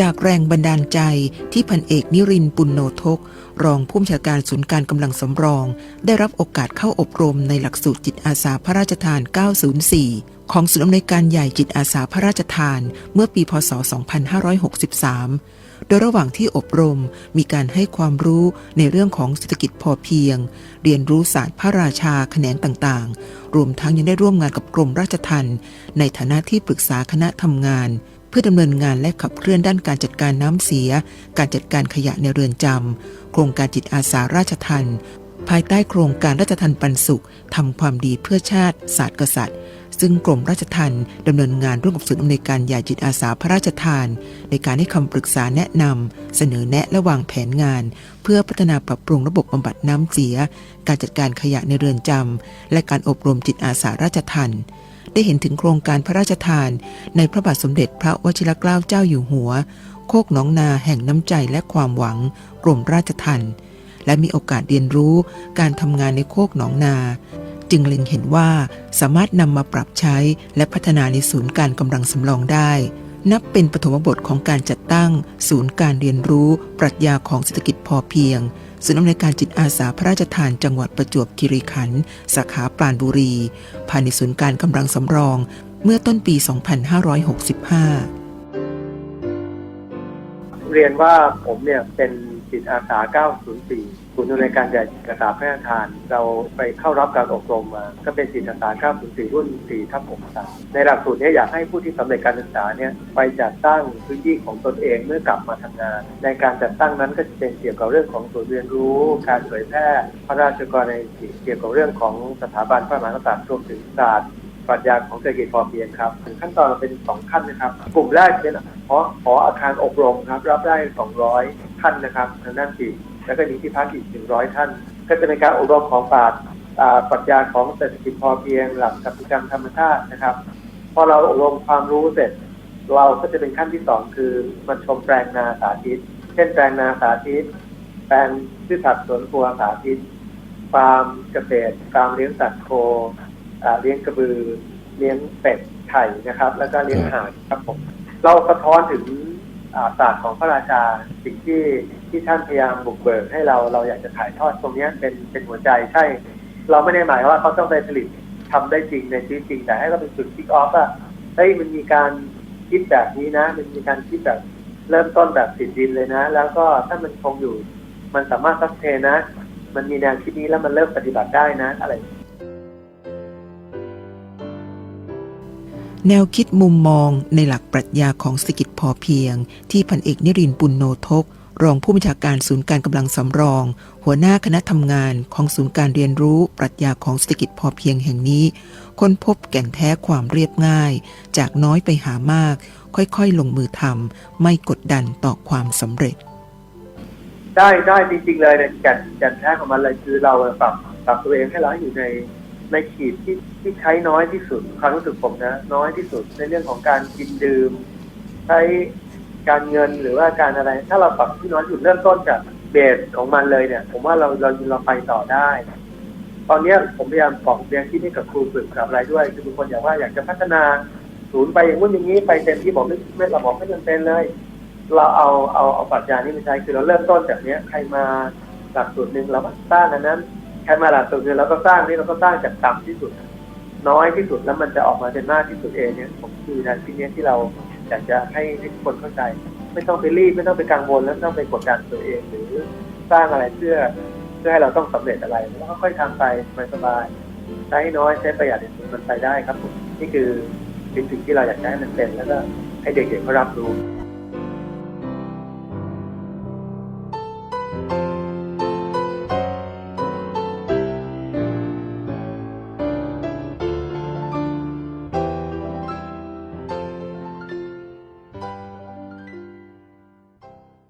จากแรงบันดาลใจที่พันเอกนิรินปุณโนทก รองผู้บัญชาการศูนย์การกำลังสำรอง ได้รับโอกาสเข้าอบรมในหลักสูตรจิตอาสาพระราชทาน 904 ของศูนย์อำนวยการใหญ่จิตอาสาพระราชทาน เมื่อปีพศ 2563 โดยระหว่างที่อบรมมีการให้ความรู้ในเรื่องของเศรษฐกิจพอเพียง เรียนรู้ศาสตร์พระราชาแขนงต่างๆ รวมทั้งยังได้ร่วมงานกับกรมราชทัณฑ์ในฐานะที่ปรึกษาคณะทำงาน เพื่อดำเนินงานและขับเคลื่อนด้านการจัดการน้ำเสีย การจัดการขยะในเรือนจำโครงการจิตอาสาราชทันภายใต้โครงการราชทันปันสุขทำความดีเพื่อชาติ ศาสตร์กษัตริย์ ซึ่งกรมราชทันดำเนินงานร่วมกับศูนย์อำนวยการใหญ่จิตอาสาพระราชทาน ในการให้คำปรึกษาแนะนำเสนอแนะและวางแผนงาน เพื่อพัฒนาปรับปรุงระบบบำบัดน้ำเสีย การจัดการขยะในเรือนจำและการอบรมจิตอาสาราชทัน ได้เห็นถึงโครงการพระราชทาน ในพระบาทสมเด็จพระวชิรเกล้าเจ้าอยู่หัว โคกหนองนาแห่งน้ำใจและความหวังกรมราชทัณฑ์และมีโอกาสเรียนรู้การทำงานในโคกหนองนา จึงเล็งเห็นว่าสามารถนำมาปรับใช้และพัฒนาในศูนย์การกำลังสำรองได้ นับเป็นปฐมบทของการจัดตั้ง ศูนย์การเรียนรู้ ปรัชญาของเศรษฐกิจพอเพียง ศูนย์อำนวยการจิตอาสาพระราชทานจังหวัดประจวบคีรีขันธ์สาขาปราณบุรี ภายในศูนย์การกำลังสำรองเมื่อต้นปี 2565 เรียนว่าผมเนี่ยเป็นจิตอาสา 904ศูนย์อำนการใหญ่จิตาสาพระทาน เราไปเข้ารับการอบรมมา ก็เป็นจิตอาสา 904 รุ่น 4 ทับ63ในหลักสูตรเนี้อยากให้ผู้ที่สำเร็จการศึกษาเนี่ยไปจัดตั้งพื้นที่ของตนเองเมื่อกลับมาทำงาน ในการจัดตั้งนั้นก็จะเป็นเกี่ยวกับเรื่องของศูนย์เรียนรู้ การเผยแพร่พระราชกรณียกิจเกี่ยวกับเรื่องของสถาบันพระมหากษัตริย์รวมถึงศาสตร์ ปรัชญาของเศรษฐกิจพอเพียงครับขั้นตอนเป็นสองขั้นนะครับ กลุ่มแรกเป็นขอขออาคารอบรมครับ รับได้ 200 ท่านนะครับทางด้านที่แล้วก็มีที่พักอีก 100 ท่าน ก็จะเป็นการอบรมของศาสตร์อ่าปรัชญาของเศรษฐกิจพอเพียง หลักกติกรรมธรรมชาตินะครับ พอเราอบรมความรู้เสร็จ เราก็จะเป็นขั้นที่สองคือมาชมแปลงนาสาธิต เช่นแปลงนาสาธิต แปลงพืชผักสวนครัวสาธิตฟาร์มเกษตรฟาร์มเลี้ยงสัตว์โค เลี้ยงกระบือเลี้ยงเป็ดไข่นะครับ แล้วก็เลี้ยงห่านครับผมเราสะท้อนถึงอ่าศาสตร์ของพระราชาสิ่งที่ที่ท่านพยายามบุกเบิกให้เราเราอยากจะถ่ายทอดตรงเนี้ยเป็นเป็นหัวใจใช่ เราไม่ได้หมายว่าเขาต้องไปผลิตทำได้จริงในชีวิตจริง แต่ให้เราเป็นจุดคิกออฟว่าเฮ้ยมันมีการคิดแบบนี้นะ มันมีการคิดแบบเริ่มต้นแบบติดดินเลยนะ แล้วก็ถ้ามันคงอยู่ มันสามารถซัสเทนนะ มันมีแนวคิดนี้แล้วมันเริ่มปฏิบัติได้นะ อะไร แนวคิดมุมมองในหลักปรัชญาของเศรษฐกิจพอเพียง ที่พันเอกนิรินปุณโนทก รองผู้บัญชาการศูนย์การกำลังสำรอง หัวหน้าคณะทำงานของศูนย์การเรียนรู้ปรัชญาของเศรษฐกิจพอเพียงแห่งนี้ ค้นพบแก่นแท้ความเรียบง่าย จากน้อยไปหามาก ค่อยๆ ลงมือทำไม่กดดันต่อความสำเร็จ ได้ได้จริงๆเลยเนี่ยแก่นแก่นแท้ของมันเลยคือเราปรับปรับตัวเองให้เราอยู่ใน ในขีดที่ที่ใช้น้อยที่สุดความรู้สึกผมนะ น้อยที่สุดในเรื่องของการกินดื่ม ใช้การเงินหรือว่าการอะไร ถ้าเราปรับที่น้อยที่สุดเริ่มต้นจากเบสของมันเลยเนี่ย ผมว่าเราเราเราไปต่อได้ ตอนนี้ผมพยายามบอกเรียนที่นี่กับครูฝึกกับอะไรด้วย คือทุกคนอยากว่าอยากจะพัฒนาศูนย์ไปอย่างนู้นอย่างนี้ไปเต็มที่บอกไม่ไม่เราบอกไม่จำเป็นเลย เราเอาเอาเอาปรัชญานี้มาใช้คือเราเริ่มต้นจากเนี้ยใครมาหลักสูตรหนึ่งเราก็สร้างอันนั้น ใคมาหลักตรหนึ่งเราก็สร้างนี่เราก็สร้างจากต่ำที่สุด น้อยที่สุดแล้วมันจะออกมาเป็นมากที่สุดเองเนี่ยผมคือทางที่นี้ที่เราอยากจะให้ทุกคนเข้าใจ ไม่ต้องไปรีบไม่ต้องไปกังวลแล้วไม่ต้องไปกดดันตัวเอง หรือสร้างอะไรเพื่อเพื่อให้เราต้องสำเร็จอะไรแล้วก็ค่อยๆทำไปสบายๆใช้น้อยใช้ประหยัดเนี่ยมันไปได้ครับผมนี่คือเป็นสิ่งที่เราอยากจะให้มันเป็นแล้วก็ให้เด็กๆเขารับรู้